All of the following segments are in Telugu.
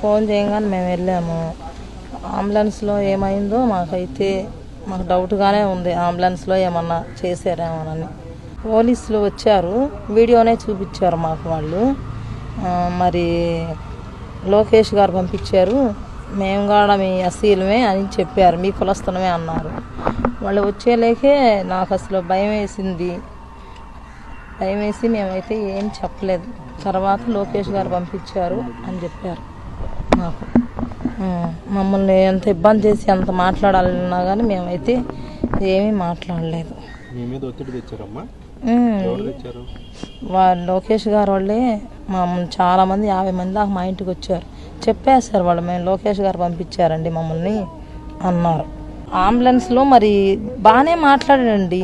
ఫోన్ చేయగానే మేము వెళ్ళాము. అంబులెన్స్లో ఏమైందో మాకైతే మాకు డౌట్గానే ఉంది. అంబులెన్స్లో ఏమన్నా చేశారేమోనని. పోలీసులు వచ్చారు. వీడియోనే చూపించారు మాకు వాళ్ళు. మరి లోకేష్ గారు పంపించారు. మేము కూడా మీ అసీలమే అని చెప్పారు. మీ కులస్థలమే అన్నారు. వాళ్ళు వచ్చేలేకే నాకు అసలు భయం వేసింది. భయం వేసి మేమైతే ఏం చెప్పలేదు. తర్వాత లోకేష్ గారు పంపించారు అని చెప్పారు. మాకు. మమ్మల్ని ఎంత ఇబ్బంది చేసి ఎంత మాట్లాడాలన్నా కానీ మేమైతే ఏమీ మాట్లాడలేదు. వాళ్ళు లోకేష్ గారు వాళ్ళే మా చాలా మంది యాభై మంది దాకా మా ఇంటికి వచ్చారు. చెప్పేశారు వాళ్ళు మేము లోకేష్ గారు పంపించారండి మమ్మల్ని అన్నారు. అంబులెన్స్లో మరి బాగానే మాట్లాడాడండి.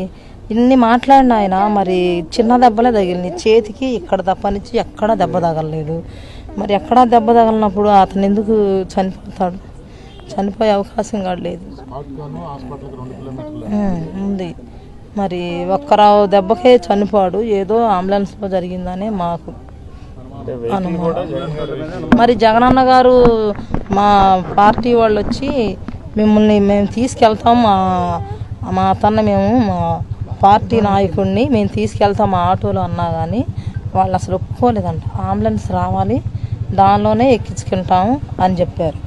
ఇన్ని మాట్లాడిన ఆయన మరి చిన్న దెబ్బలే తగిలింది చేతికి ఇక్కడ తప్పనిచ్చి ఎక్కడా దెబ్బ తగలలేదు. మరి ఎక్కడా దెబ్బ తగలినప్పుడు అతను ఎందుకు చనిపోతాడు? చనిపోయే అవకాశం ఉమ్, ఉంది. మరి ఒక్కరావు దెబ్బకే చనిపోడు. ఏదో అంబులెన్స్లో జరిగిందనే మాకు అనుమానం. మరి జగనన్న గారు మా పార్టీ వాళ్ళు వచ్చి మిమ్మల్ని మేము తీసుకెళ్తాం. మా మా అతన్ని మేము మా పార్టీ నాయకుడిని మేము తీసుకెళ్తాం మా ఆటోలో అన్నా కానీ వాళ్ళు అసలు ఒప్పుకోలేదంట. అంబులెన్స్ రావాలి దానిలోనే ఎక్కించుకుంటాము అని చెప్పారు.